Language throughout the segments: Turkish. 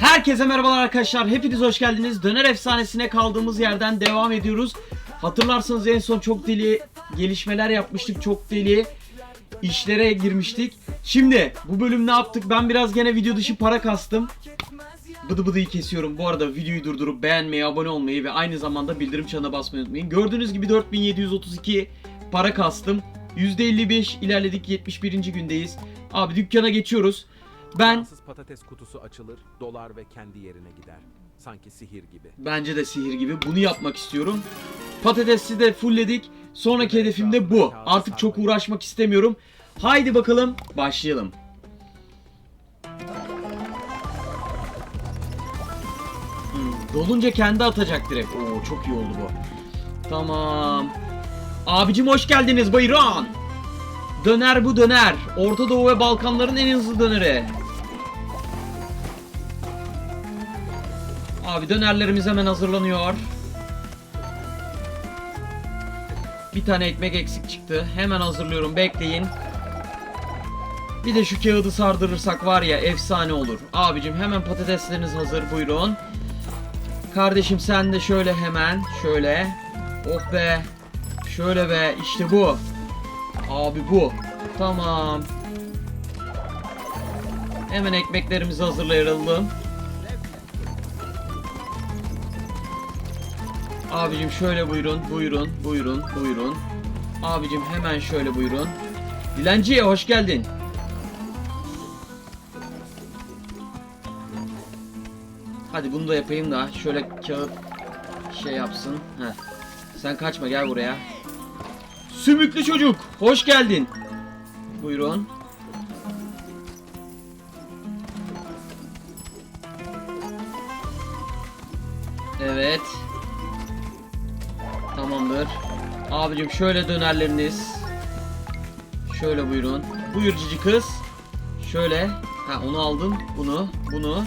Herkese merhabalar arkadaşlar. Hepiniz hoş geldiniz. Döner efsanesine kaldığımız yerden devam ediyoruz. Hatırlarsanız en son çok deli gelişmeler yapmıştık. Çok deli işlere girmiştik. Şimdi bu bölüm ne yaptık? Ben biraz gene video dışı para kastım. Bıdı bıdıyı kesiyorum. Bu arada videoyu durdurup beğenmeyi, abone olmayı ve aynı zamanda bildirim çanına basmayı unutmayın. Gördüğünüz gibi 4732 para kastım. %55 ilerledik 71. gündeyiz. Abi dükkana geçiyoruz. Ben Fransız patates kutusu açılır, dolar ve kendi yerine gider. Sanki sihir gibi. Bence de sihir gibi. Bunu yapmak istiyorum. Patatesi de fullledik. Sonraki hedefim de bu. Artık çok uğraşmak istemiyorum. Haydi bakalım başlayalım. Hmm, dolunca kendi atacak direkt. Oo çok iyi oldu bu. Tamam. Abicim hoş geldiniz buyurun. Döner bu döner. Orta Doğu ve Balkanların en hızlı döneri. Abi dönerlerimiz hemen hazırlanıyor. Bir tane ekmek eksik çıktı. Hemen hazırlıyorum. Bekleyin. Bir de şu kağıdı sardırırsak var ya efsane olur. Abicim hemen patatesleriniz hazır. Buyurun. Kardeşim sen de şöyle hemen. Şöyle. Oh be. Şöyle be. İşte bu. Abi bu. Tamam. Hemen ekmeklerimizi hazırlayalım. Abicim şöyle buyurun, buyurun, buyurun, buyurun. Abicim hemen şöyle buyurun. Dilenciye hoş geldin. Hadi bunu da yapayım da şöyle kağıt şey yapsın. Heh. Sen kaçma gel buraya. Sümüklü çocuk hoş geldin. Buyurun. Evet. Tamamdır. Abicim şöyle dönerleriniz. Şöyle buyurun. Buyur cici kız. Şöyle. Ha onu aldın. Bunu, bunu.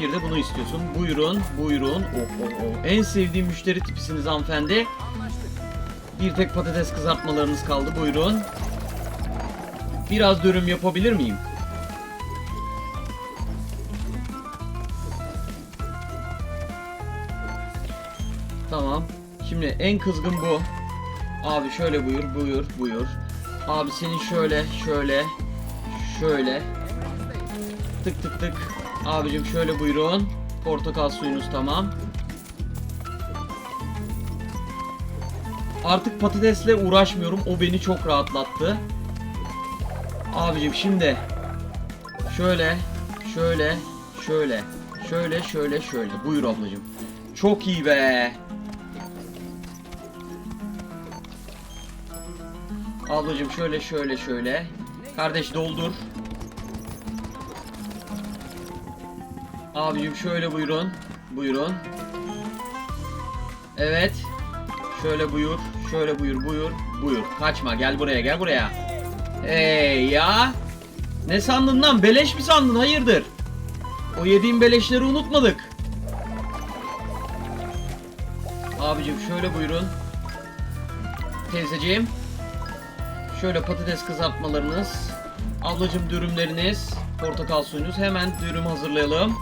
Bir de bunu istiyorsun. Buyurun, buyurun. Oh, oh, oh. En sevdiğim müşteri tipisiniz hanımefendi. Bir tek patates kızartmalarınız kaldı. Buyurun. Biraz dürüm yapabilir miyim? Tamam. Şimdi en kızgın bu. Abi şöyle buyur, buyur, buyur. Abi senin şöyle, şöyle, şöyle. Tık tık tık. Abicim şöyle buyurun. Portakal suyunuz tamam. Artık patatesle uğraşmıyorum. O beni çok rahatlattı. Abicim şimdi şöyle, şöyle, şöyle, şöyle, şöyle, şöyle. Buyur ablacım. Çok iyi be. Ablacım şöyle şöyle şöyle. Kardeş doldur. Abicim şöyle buyurun. Buyurun. Evet. Şöyle buyur. Şöyle buyur buyur. Buyur. Kaçma gel buraya gel buraya. Hey ya. Ne sandın lan? Beleş mi sandın? Hayırdır? O yediğim beleşleri unutmadık. Abicim şöyle buyurun. Teyzeciğim. Şöyle patates kızartmalarınız. Ablacım dürümleriniz. Portakal suyunuz. Hemen dürüm hazırlayalım.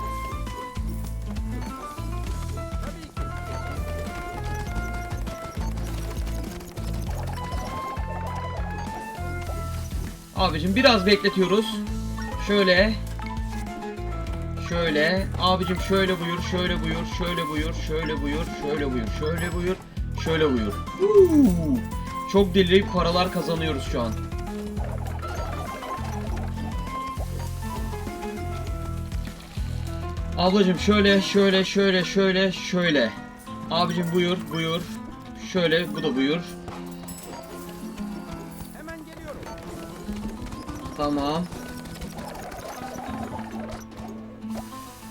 Abicim biraz bekletiyoruz. Şöyle. Şöyle. Abicim şöyle buyur, şöyle buyur, şöyle buyur, şöyle buyur, şöyle buyur, şöyle buyur, şöyle buyur. Uuu. Çok delirip paralar kazanıyoruz şu an. Ablacım şöyle şöyle şöyle şöyle şöyle. Abicim buyur buyur. Şöyle bu da buyur. Tamam.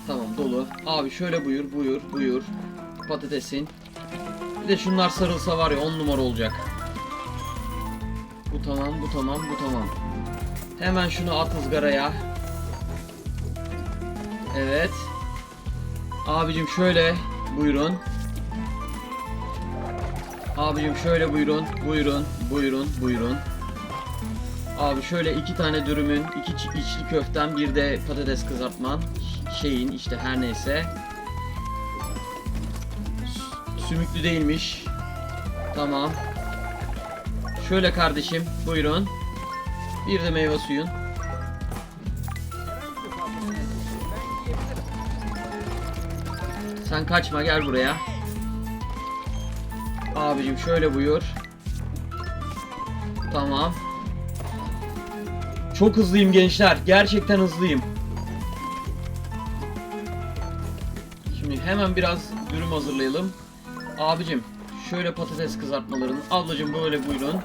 Tamam dolu. Abi şöyle buyur buyur buyur. Patatesin. Bir de şunlar sarılsa var ya 10 numara olacak. Bu tamam bu tamam bu tamam. Hemen şunu at ızgaraya. Evet. Abicim şöyle buyurun. Abicim şöyle buyurun buyurun buyurun buyurun. Abi şöyle iki tane dürümün, iki içli köften, bir de patates kızartman. Şeyin işte her neyse. Sümüklü değilmiş. Tamam. Şöyle kardeşim buyurun. Bir de meyve suyun. Sen kaçma gel buraya. Abicim şöyle buyur. Tamam. Çok hızlıyım gençler. Gerçekten hızlıyım. Şimdi hemen biraz dürüm hazırlayalım. Abicim şöyle patates kızartmaların. Ablacım böyle buyurun.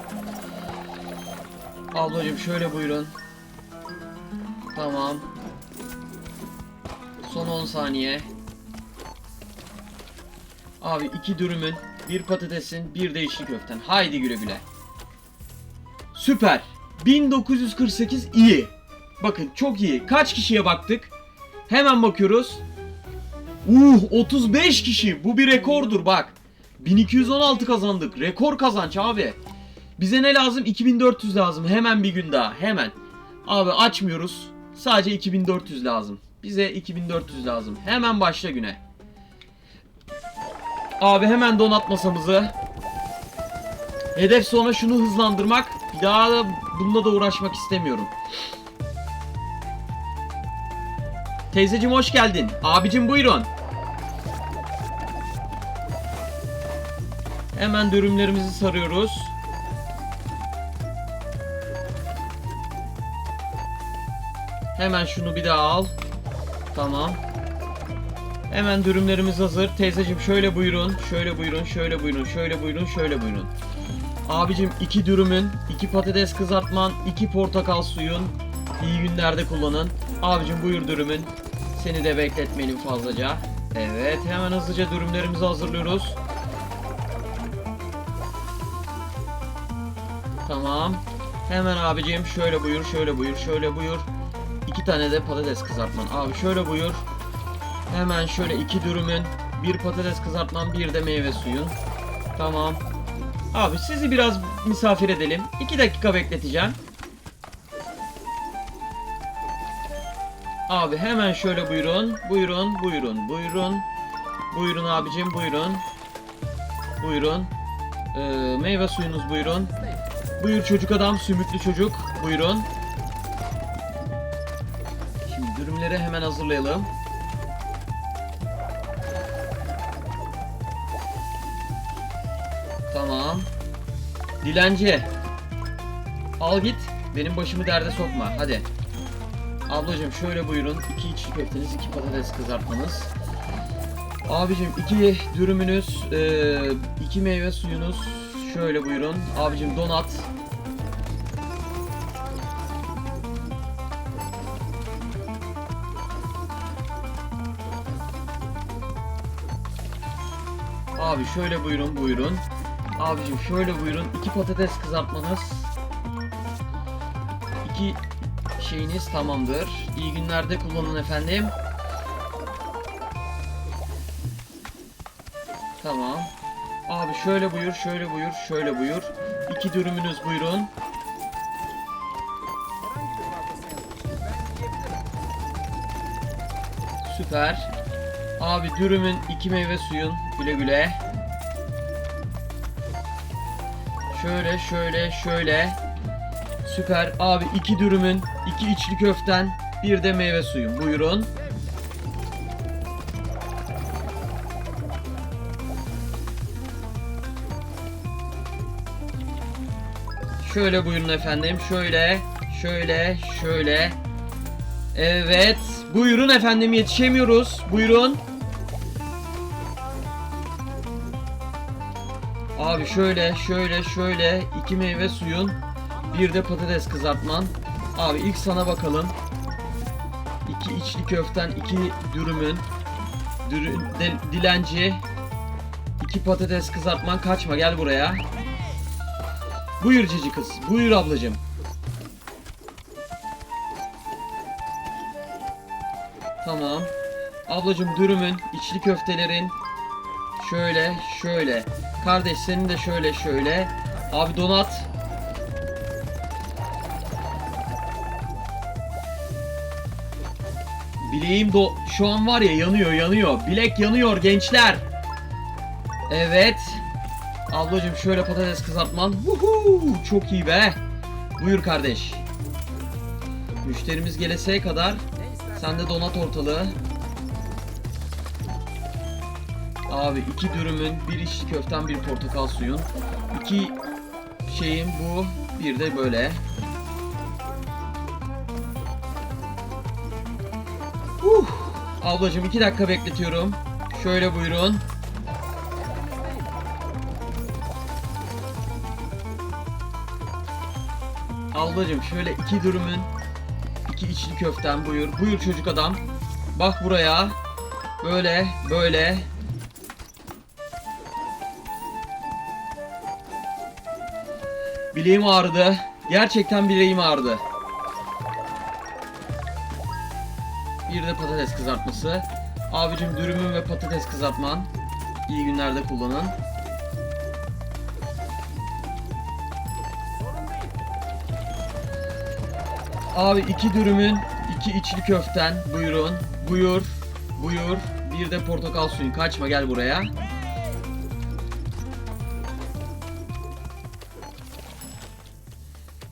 Ablacım şöyle buyurun. Tamam. Son 10 saniye. Abi iki dürümün, bir patatesin, bir de içli köften. Haydi güle güle. Süper. 1948 iyi. Bakın çok iyi. Kaç kişiye baktık? Hemen bakıyoruz. Uh 35 kişi. Bu bir rekordur bak. 1216 kazandık. Rekor kazanç abi. Bize ne lazım? 2400 lazım. Hemen bir gün daha. Hemen. Abi açmıyoruz. Sadece 2400 lazım. Bize 2400 lazım. Hemen başla güne. Abi hemen donat masamızı. Hedef sonra şunu hızlandırmak. Bir daha da bununla da uğraşmak istemiyorum. Teyzecim hoş geldin. Abicim buyurun. Hemen dürümlerimizi sarıyoruz. Hemen şunu bir daha al. Tamam. Hemen dürümlerimiz hazır. Teyzeciğim şöyle buyurun, şöyle buyurun, şöyle buyurun, şöyle buyurun, şöyle buyurun. Abicim iki dürümün, iki patates kızartman, iki portakal suyun. İyi günlerde kullanın. Abicim buyur dürümün. Seni de bekletmeyelim fazlaca. Evet hemen hızlıca dürümlerimizi hazırlıyoruz. Tamam. Hemen abicim şöyle buyur, şöyle buyur, şöyle buyur. İki tane de patates kızartman. Abi şöyle buyur. Hemen şöyle iki dürümün, bir patates kızartman, bir de meyve suyun. Tamam. Abi sizi biraz misafir edelim. İki dakika bekleteceğim. Abi hemen şöyle buyurun. Buyurun, buyurun, buyurun. Buyurun abicim, buyurun. Buyurun. Ee, meyve suyunuz buyurun. Buyur çocuk adam, sümüklü çocuk. Buyurun. Şimdi dürümleri hemen hazırlayalım. Tamam. Dilenci. Al git. Benim başımı derde sokma. Hadi. Ablacım şöyle buyurun. iki içli köfteniz, iki patates kızartmanız. Abicim iki dürümünüz, eee, iki meyve suyunuz. Şöyle buyurun. Abicim donat. Abi şöyle buyurun buyurun. Abicim şöyle buyurun. iki patates kızartmanız. iki şeyiniz tamamdır. İyi günlerde kullanın efendim. Tamam. Abi şöyle buyur, şöyle buyur, şöyle buyur. İki dürümünüz buyurun. Süper. Abi dürümün iki meyve suyun güle güle. Şöyle şöyle şöyle. Süper. Abi iki dürümün, iki içli köften, bir de meyve suyun. Buyurun. Şöyle buyurun efendim. Şöyle, şöyle, şöyle. Evet. Buyurun efendim yetişemiyoruz. Buyurun. Abi şöyle, şöyle, şöyle. iki meyve suyun. Bir de patates kızartman. Abi ilk sana bakalım. İki içli köften, iki dürümün. Dürü, de- dilenci. iki patates kızartman. Kaçma gel buraya. Buyur cici kız. Buyur ablacığım. Tamam. Ablacığım dürümün, içli köftelerin şöyle, şöyle. Kardeş senin de şöyle şöyle. Abi donat. Bileğim do şu an var ya yanıyor yanıyor. Bilek yanıyor gençler. Evet. Ablacım şöyle patates kızartman. Vuhu, çok iyi be. Buyur kardeş. Müşterimiz geleseye kadar sen de donat ortalığı. Abi iki dürümün, bir içli köften, bir portakal suyun. İki şeyin bu, bir de böyle. Uh, ablacım iki dakika bekletiyorum. Şöyle buyurun. Ablacım şöyle iki dürümün, iki içli köften buyur. Buyur çocuk adam. Bak buraya. Böyle, böyle. Bileğim ağrıdı. Gerçekten bileğim ağrıdı. Bir de patates kızartması. Abicim dürümün ve patates kızartman. İyi günlerde kullanın. Abi iki dürümün, iki içli köften. Buyurun. Buyur. Buyur. Bir de portakal suyun. Kaçma gel buraya.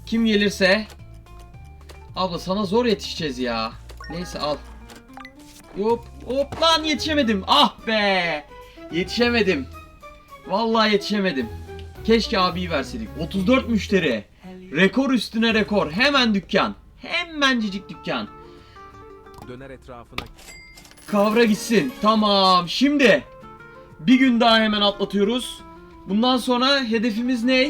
Kim gelirse. Abla sana zor yetişeceğiz ya. Neyse al. Hop hop lan yetişemedim. Ah be. Yetişemedim. Vallahi yetişemedim. Keşke abiyi verseydik. 34 müşteri. Rekor üstüne rekor. Hemen dükkan. Hemencik dükkan. Döner etrafına Kavra gitsin. Tamam. Şimdi bir gün daha hemen atlatıyoruz. Bundan sonra hedefimiz ne?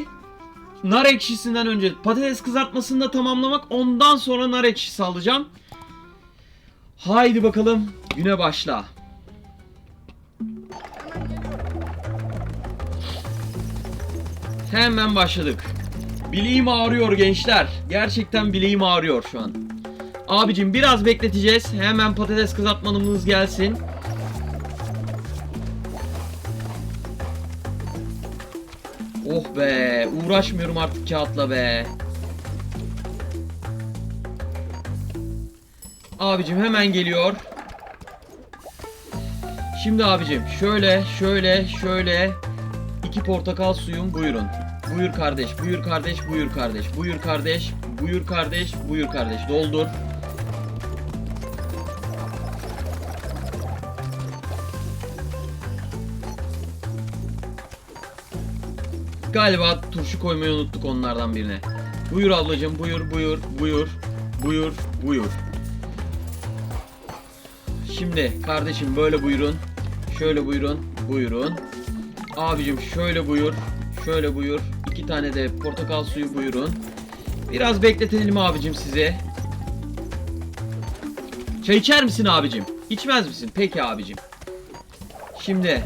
Nar ekşisinden önce patates kızartmasını da tamamlamak. Ondan sonra nar ekşisi alacağım. Haydi bakalım. Güne başla. Hemen başladık. Bileğim ağrıyor gençler. Gerçekten bileğim ağrıyor şu an. Abicim biraz bekleteceğiz. Hemen patates kızartmanımız gelsin. Oh be, uğraşmıyorum artık kağıtla be. Abicim hemen geliyor. Şimdi abicim şöyle şöyle şöyle iki portakal suyum buyurun. Buyur kardeş, buyur kardeş, buyur kardeş, buyur kardeş, buyur kardeş, buyur kardeş. Doldur. Galiba turşu koymayı unuttuk onlardan birine. Buyur ablacığım, buyur, buyur, buyur, buyur, buyur. Şimdi kardeşim böyle buyurun. Şöyle buyurun, buyurun. Abicim şöyle buyur, şöyle buyur. İki tane de portakal suyu buyurun. Biraz bekletelim abicim sizi. Çay içer misin abicim? İçmez misin? Peki abicim. Şimdi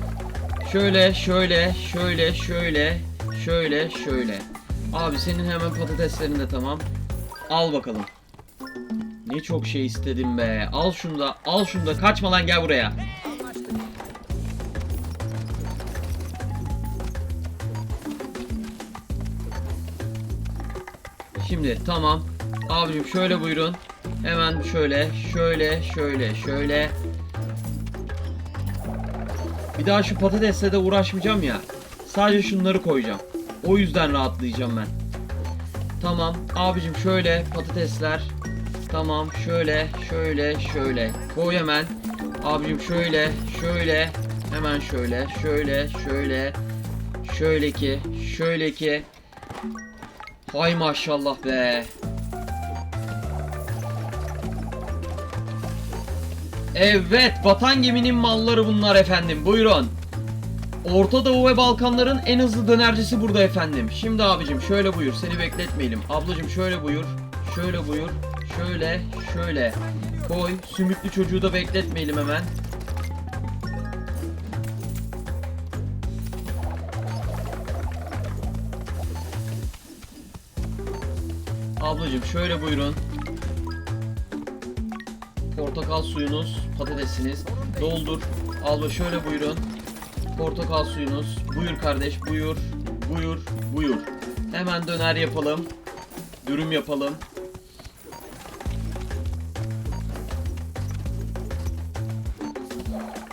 şöyle şöyle şöyle şöyle şöyle şöyle. Abi senin hemen patateslerin de tamam. Al bakalım. Ne çok şey istedim be. Al şunu da, al şunu da. Kaçma lan gel buraya. Şimdi tamam. Abicim şöyle buyurun. Hemen şöyle, şöyle, şöyle, şöyle. Bir daha şu patatesle de uğraşmayacağım ya. Sadece şunları koyacağım. O yüzden rahatlayacağım ben. Tamam. Abicim şöyle patatesler. Tamam. Şöyle, şöyle, şöyle. Koy hemen. Abicim şöyle, şöyle. Hemen şöyle, şöyle, şöyle. Şöyle ki, şöyle ki. Hay maşallah be. Evet, vatan geminin malları bunlar efendim. Buyurun. Orta Doğu ve Balkanların en hızlı dönercisi burada efendim. Şimdi abicim şöyle buyur. Seni bekletmeyelim. Ablacım şöyle buyur. Şöyle buyur. Şöyle, şöyle. Koy. Sümüklü çocuğu da bekletmeyelim hemen. Ablacım şöyle buyurun. Portakal suyunuz, patatesiniz. Doldur. Abla şöyle buyurun. Portakal suyunuz. Buyur kardeş, buyur. Buyur, buyur. Hemen döner yapalım. Dürüm yapalım.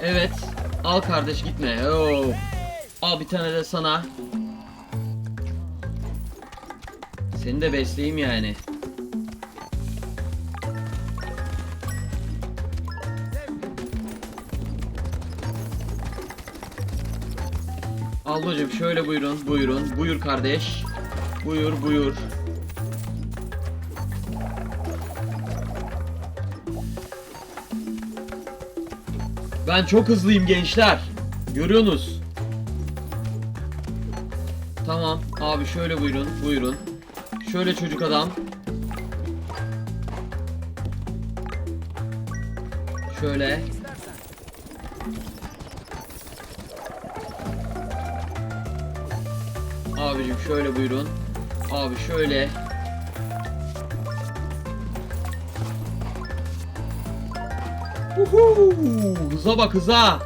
Evet. Al kardeş gitme. Oo. Al bir tane de sana. Seni de besleyeyim yani. Ablacım şöyle buyurun, buyurun. Buyur kardeş. Buyur, buyur. Ben çok hızlıyım gençler. Görüyorsunuz. Tamam. Abi şöyle buyurun, buyurun. Şöyle çocuk adam. Şöyle. Abicim şöyle buyurun. Abi şöyle. Uhu, hıza bak hıza.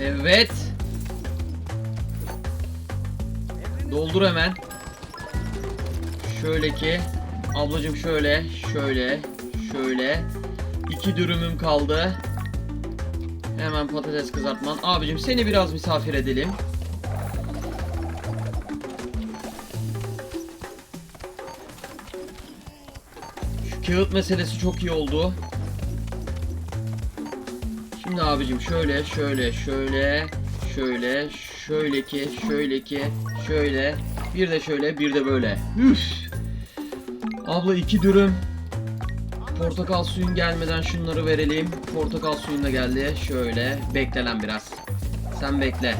Evet. Doldur hemen. Şöyle ki. Ablacım şöyle, şöyle, şöyle. İki dürümüm kaldı. Hemen patates kızartman. Abicim seni biraz misafir edelim. Şu kağıt meselesi çok iyi oldu. Şimdi abicim şöyle, şöyle, şöyle, şöyle, şöyle ki, şöyle ki, şöyle, bir de şöyle, bir de böyle. Üf. Abla iki dürüm. Portakal suyun gelmeden şunları verelim. Portakal suyun da geldi. Şöyle, bekle lan biraz. Sen bekle.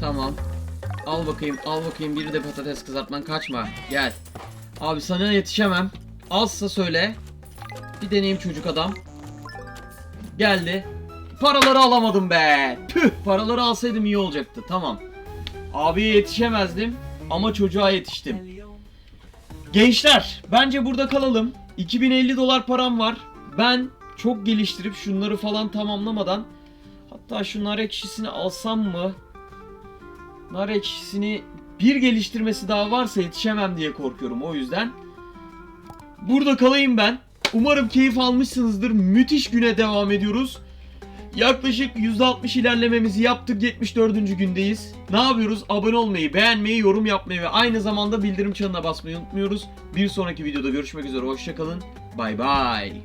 Tamam. Al bakayım, al bakayım. Bir de patates kızartman kaçma. Gel. Abi sana yetişemem. Azsa söyle. Bir deneyeyim çocuk adam. Geldi. Paraları alamadım be. Tüh, paraları alsaydım iyi olacaktı. Tamam. Abiye yetişemezdim ama çocuğa yetiştim. Gençler, bence burada kalalım. 2050 dolar param var. Ben çok geliştirip şunları falan tamamlamadan hatta şu nar ekşisini alsam mı? Nar ekşisini bir geliştirmesi daha varsa yetişemem diye korkuyorum o yüzden. Burada kalayım ben. Umarım keyif almışsınızdır. Müthiş güne devam ediyoruz. Yaklaşık %60 ilerlememizi yaptık. 74. gündeyiz. Ne yapıyoruz? Abone olmayı, beğenmeyi, yorum yapmayı ve aynı zamanda bildirim çanına basmayı unutmuyoruz. Bir sonraki videoda görüşmek üzere. Hoşçakalın. Bay bay.